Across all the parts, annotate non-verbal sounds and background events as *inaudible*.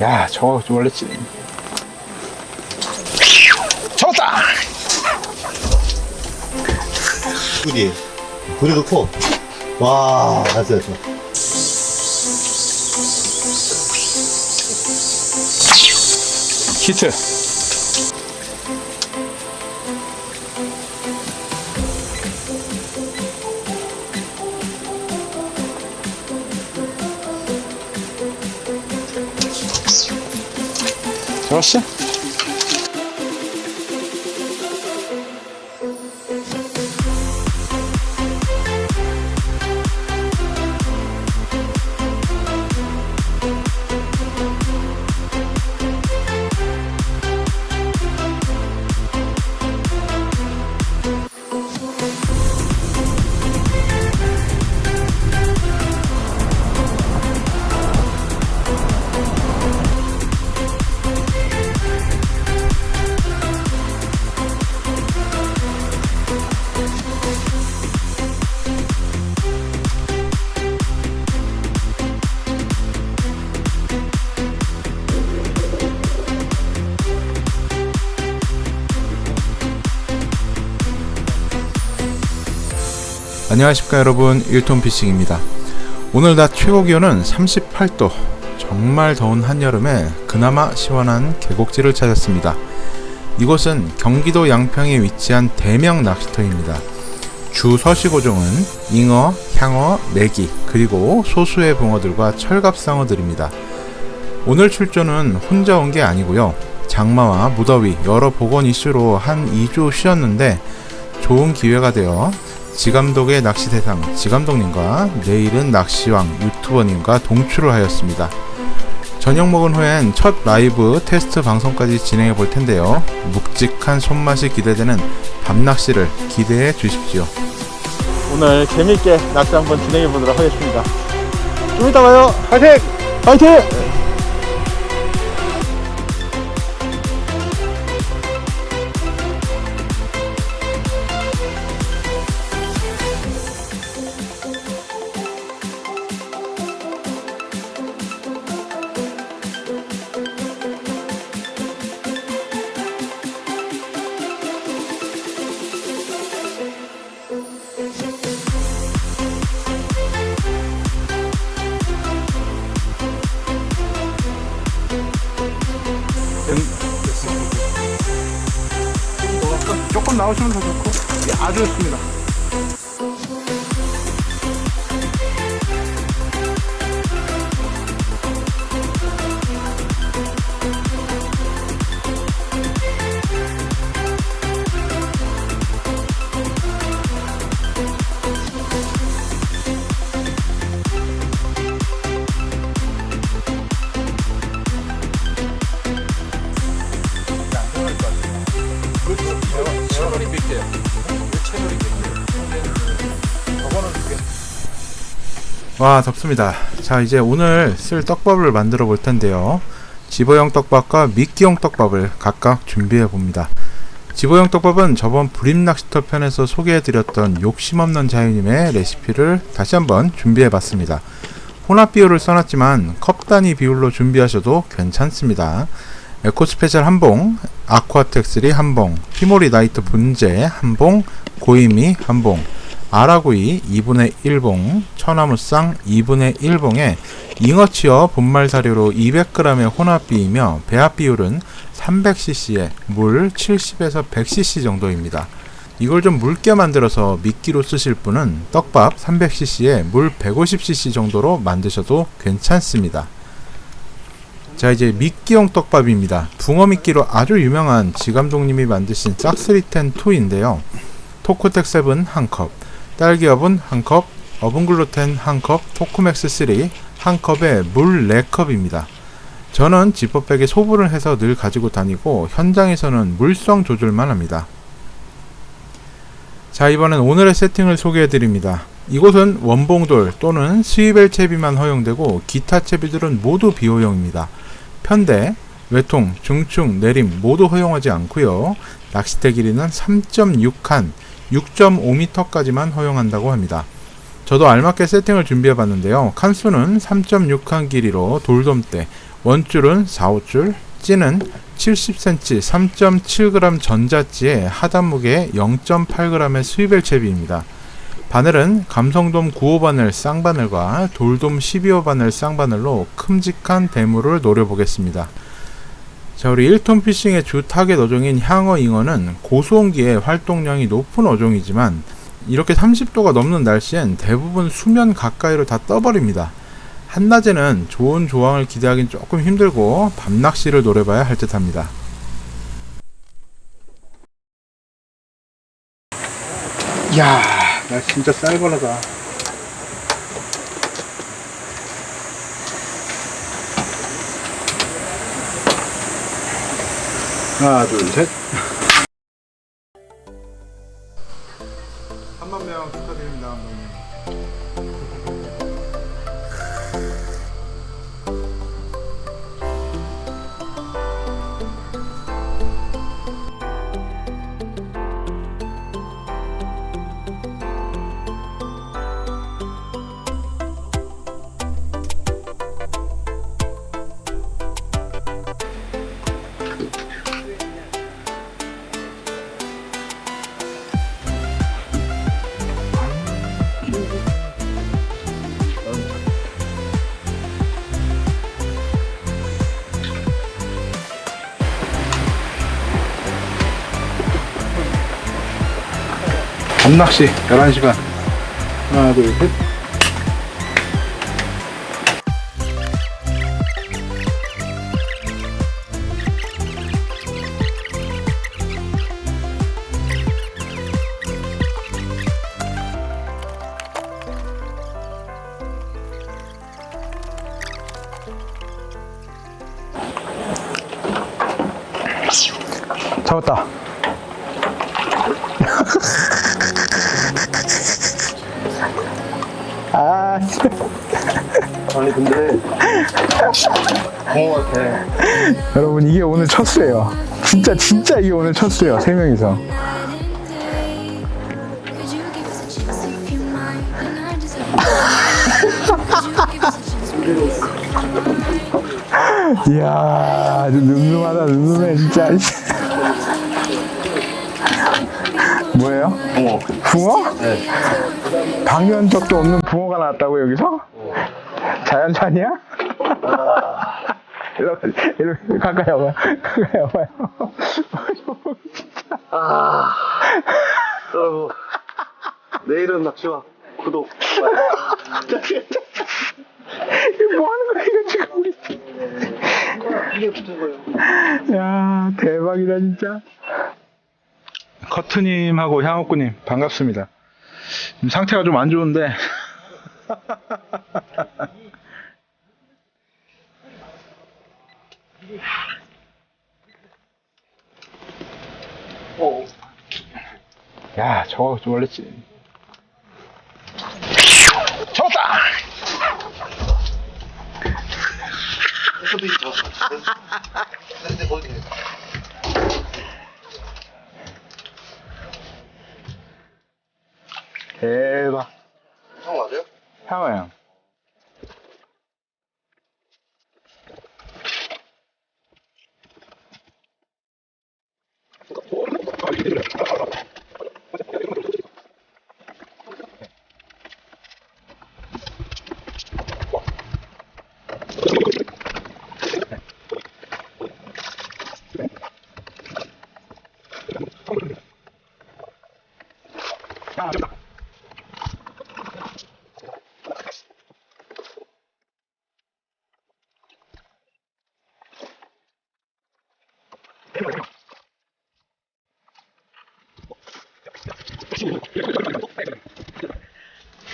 야, 저거 좀 원래 찌. 잡았다! 그지? 그래도 커. 와, 됐어, 됐어. 히트. 잡 안녕하십니까 여러분. 1톤 피싱입니다. 오늘 낮 최고 기온은 38도. 정말 더운 한여름에 그나마 시원한 계곡지를 찾았습니다. 이곳은 경기도 양평에 위치한 대명 낚시터입니다. 주 서식어종은 잉어, 향어, 메기 그리고 소수의 붕어들과 철갑상어들입니다. 오늘 출조는 혼자 온 게 아니고요. 장마와 무더위 여러 보건 이슈로 한 2주 쉬었는데 좋은 기회가 되어 지감독의 낚시대상 지감독님과 내일은 낚시왕 유튜버님과 동출을 하였습니다. 저녁 먹은 후엔 첫 라이브 테스트 방송까지 진행해 볼 텐데요. 묵직한 손맛이 기대되는 밤낚시를 기대해 주십시오. 오늘 재밌게 낚시 한번 진행해 보도록 하겠습니다. 좀 이따 봐요. 파이팅! 파이팅! 조금 와 덥습니다. 자 이제 오늘 쓸 떡밥을 만들어 볼 텐데요. 집어용 떡밥과 미끼용 떡밥을 각각 준비해 봅니다. 집어용 떡밥은 저번 불임 낚시터 편에서 소개해 드렸던 욕심 없는 자유님의 레시피를 다시 한번 준비해 봤습니다. 혼합 비율을 써놨지만 컵 단위 비율로 준비하셔도 괜찮습니다. 에코 스페셜 한 봉, 아쿠아텍스리 한 봉, 피모리 나이트 분재 한 봉, 고이미 한 봉, 아라구이 2분의 1봉, 천하무쌍 2분의 1봉에 잉어치어 분말 사료로 200g의 혼합비이며 배합 비율은 300cc에 물 70에서 100cc 정도입니다. 이걸 좀 묽게 만들어서 미끼로 쓰실 분은 떡밥 300cc에 물 150cc 정도로 만드셔도 괜찮습니다. 자 이제 미끼용 떡밥입니다. 붕어 미끼로 아주 유명한 지감독님이 만드신 싹스리텐 2인데요. 토코텍 7 1컵, 딸기 어분 1컵, 어분 글루텐 1컵, 토크맥스 3 1컵에 물 4컵입니다. 저는 지퍼백에 소분을 해서 늘 가지고 다니고 현장에서는 물성 조절만 합니다. 자 이번엔 오늘의 세팅을 소개해 드립니다. 이곳은 원봉돌 또는 스위벨 채비만 허용되고 기타 채비들은 모두 비호용입니다. 편대, 외통, 중충, 내림 모두 허용하지 않고요. 낚싯대 길이는 3.6칸, 6.5m까지만 허용한다고 합니다. 저도 알맞게 세팅을 준비해 봤는데요. 칸수는 3.6칸 길이로 돌돔대, 원줄은 4, 5줄, 찌는 70cm 3.7g 전자찌에 하단 무게 0.8g의 스위벨 채비입니다. 바늘은 감성돔 9호 바늘 쌍바늘과 돌돔 12호 바늘 쌍바늘로 큼직한 대물을 노려보겠습니다. 자, 우리 1톤 피싱의 주 타겟 어종인 향어 잉어는 고수온기에 활동량이 높은 어종이지만 이렇게 30도가 넘는 날씨엔 대부분 수면 가까이로 다 떠버립니다. 한낮에는 좋은 조항을 기대하긴 조금 힘들고 밤낚시를 노려봐야 할 듯합니다. 야, 나 진짜 쌀벌하다. 하나, 둘, 셋. 밤낚시 11시 반. 하나, 둘, 셋. 아, 아니 근데 공호 같아 여러분 이게 오늘 첫 수예요. 진짜 진짜 이게 오늘 첫 수예요. 세 명이서. 이야, 아주 늠름하다, 늠름해, 진짜. 뭐예요? 공호 붕어? 네 방연 적도 없는 붕어가 나왔다고, 여기서? 자연산이야? 이러, 이러, 가까이 와봐요. 가까이 와봐요. 아 여러분 내일은 낚시와 구독 이게 뭐 하는 거야, 이거 지금 우리. 이게 붙은 거예요 야 대박이다 진짜 커트님하고 향옥구님 반갑습니다. 상태가 좀 안 좋은데. 어 *laughs* 야 저거 좀 원래지 잡았다! 저도 대박 형 맞아요? 형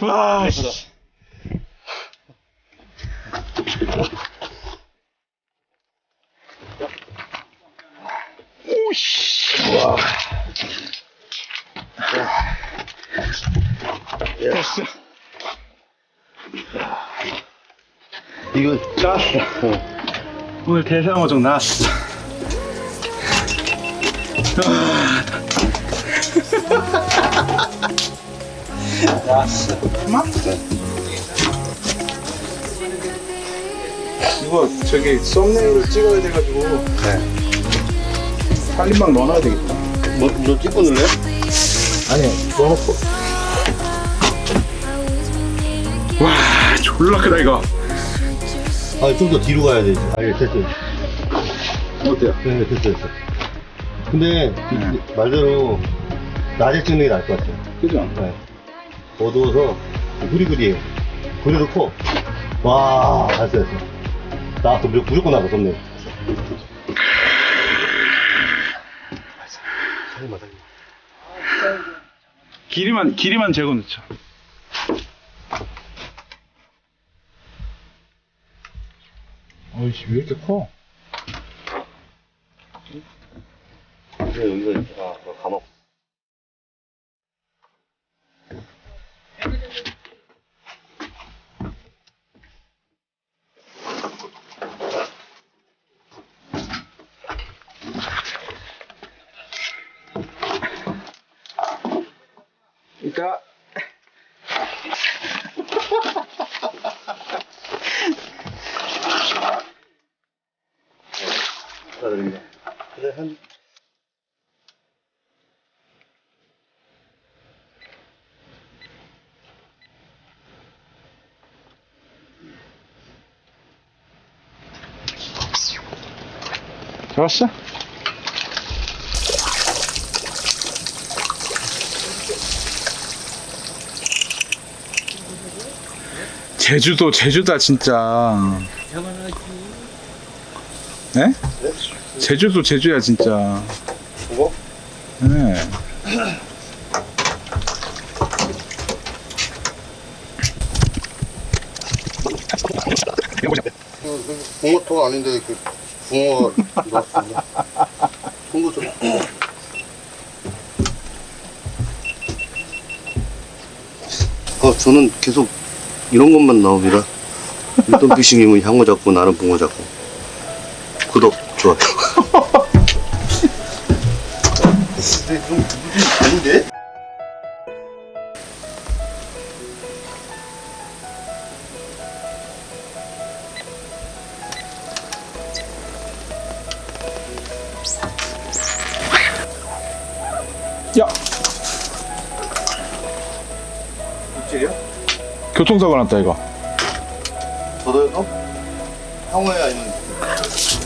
와 씨. 오씨 와 됐어 이거 나왔어 오늘 대상어종 나왔어 그만? 이거 저기 썸네일을 찍어야 돼가지고 네. 살림막 넣어놔야 되겠다. 뭐, 너 찍고 눌래요? 아니 넣어놓고. 와 졸라 크다 이거. 아, 좀 더 뒤로 가야 되지. 아, 예, 됐어요. 어때요? 네, 됐어, 됐어. 근데, 이- 말대로, 낮에 찍는 게 나을 것 같아요. 그죠? 네. 어두워서, 흐리흐리해요. 그래도 커. 와, 됐어, 됐어. 나왔어. 무조건, 썸네 일. 살림마, 살림마. 길이만 길이만 재고 넣죠. 어이씨 왜 이렇게 커? 근데 여기가, 아, 저 감옥. 그러니까 축하드립니다. 그래, 한, 잡았어? 제주도 제주다 진짜. 네? 제주도 제주야 진짜. 이거? 네. 붕어토가 아닌데, 그, 붕어가 나왔습니다. 붕어 좀. 어, 저는 계속 이런 것만 나옵니다. 일돈 피싱이면 향어 잡고 나는 붕어 잡고. 구독, 좋아요. 근데 좀 누구지 아닌데? 야. 입질이요? 교통사고 났다 이거. 저도요? 향어에 아니면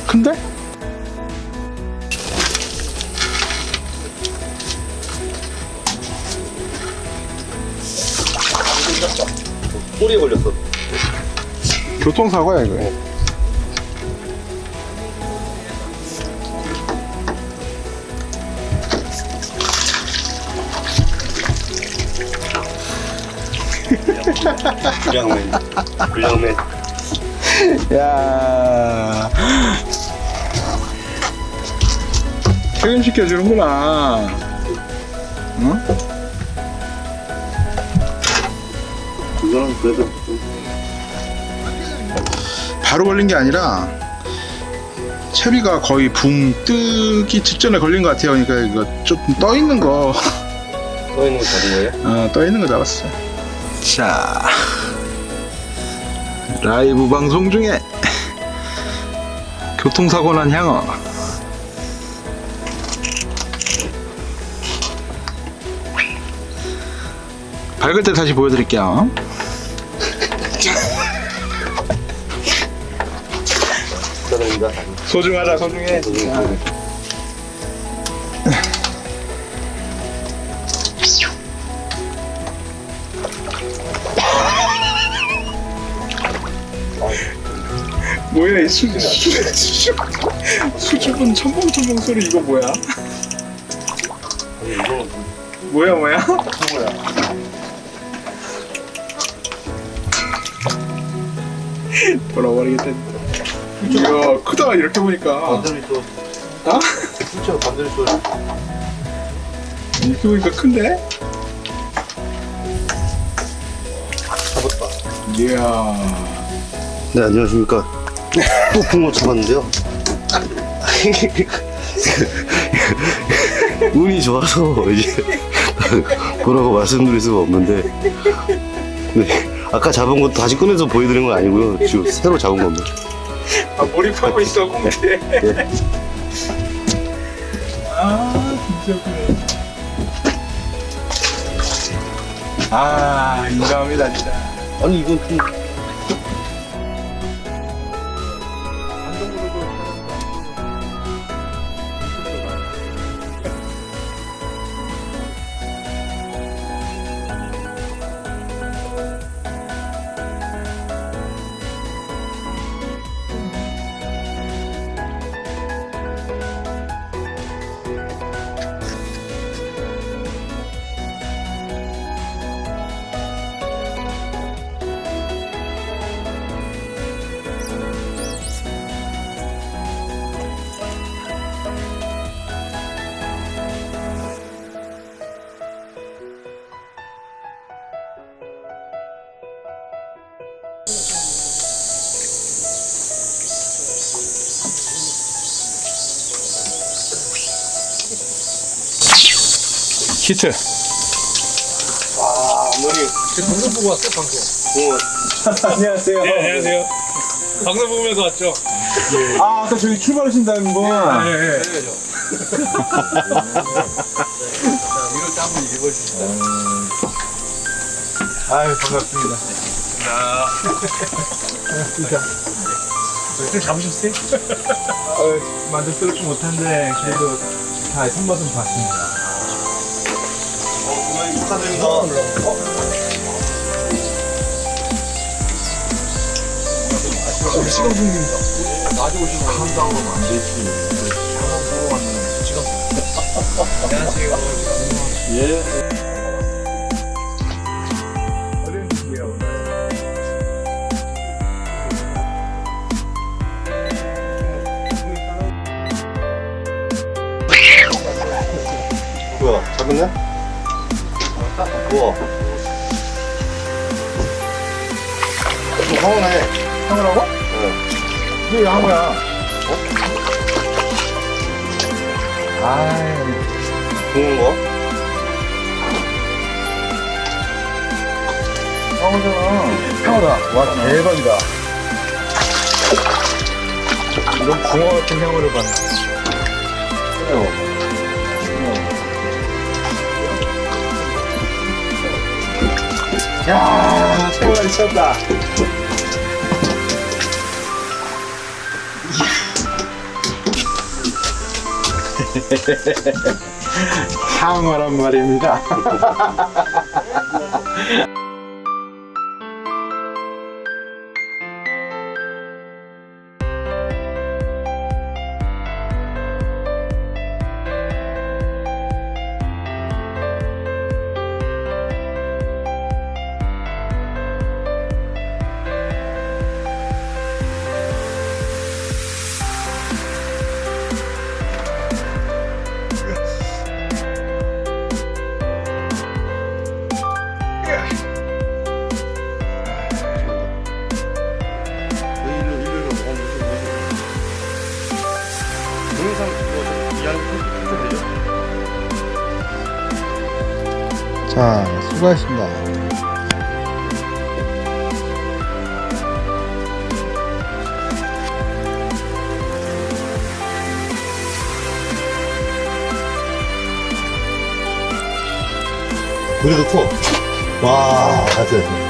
큰데? 꼬리에 걸렸어. 교통사고야 이거. 불량맨. 불량맨. 야. 퇴근시켜 주는구나. 응? 이거는 그래도 좀 바로 걸린 게 아니라 채비가 거의 붕 뜨기 직전에 걸린 것 같아요. 그러니까 이거 조금 떠 있는 거, 떠 있는 거 잡은 거예요? 어, 떠 있는 거 잡았어. 자, 라이브 방송 중에 교통사고 난 향어. 밝을 때 다시 보여드릴게요. 소중하다, 소중해. 뭐야 이 수, 수, 수, 수줍은 첨벙첨벙 소리 이거 뭐야? 아니, 이거는 뭐야 뭐야? 뭐야? 돌아버리겠다 야 크다 이렇게 보니까 반대로 있어. 아? 진짜 반대로 있어. 이렇게 보니까 큰데? 잡았다. 이야 네, 안녕하십니까. 또 붕어 잡았는데요. *laughs* 운이 좋아서 이제 뭐라고 말씀드릴 수가 없는데 네, 아까 잡은 거 다시 꺼내서 보여드린 건 아니고요 지금 새로 잡은 겁니다 아, 몰입하고 있어, 공기에. 아, 진짜 그래. 아, 인정합니다, 진짜. 아니 이건 좀 히트. 아, 어머니 방송 보고 왔어 방송. 어, 안녕하세요. 네 안녕하세요. 방송 보면서 왔죠. 아, 아까 저기 출발하신다는 거. 네. 네. 이럴 때 한번 읽어주시다. 아유, 반갑습니다. 좀 잡으셨어요? 어, 만족스럽지 못한데, 그래도 다 손맛은 봤습니다. 축하드립니다 시간송님 나중에 오시면 한다고 하면 안 되지. 한번 보러 왔는데 지금. 안녕하세요. 예. 뭐야 잡았냐? 우와 좀 황홀해 형이라고? 응. 왜 양호야? 아이. 좋은 거? 형어잖아. 형어다. 와, 대박이다. 이런 붕어 같은 형어를 봤네. 야, 정말 미쳤다. *laughs* 상어란 말입니다. *laughs* 자, 수고하셨습니다. 그래도 커. 와, 맞아.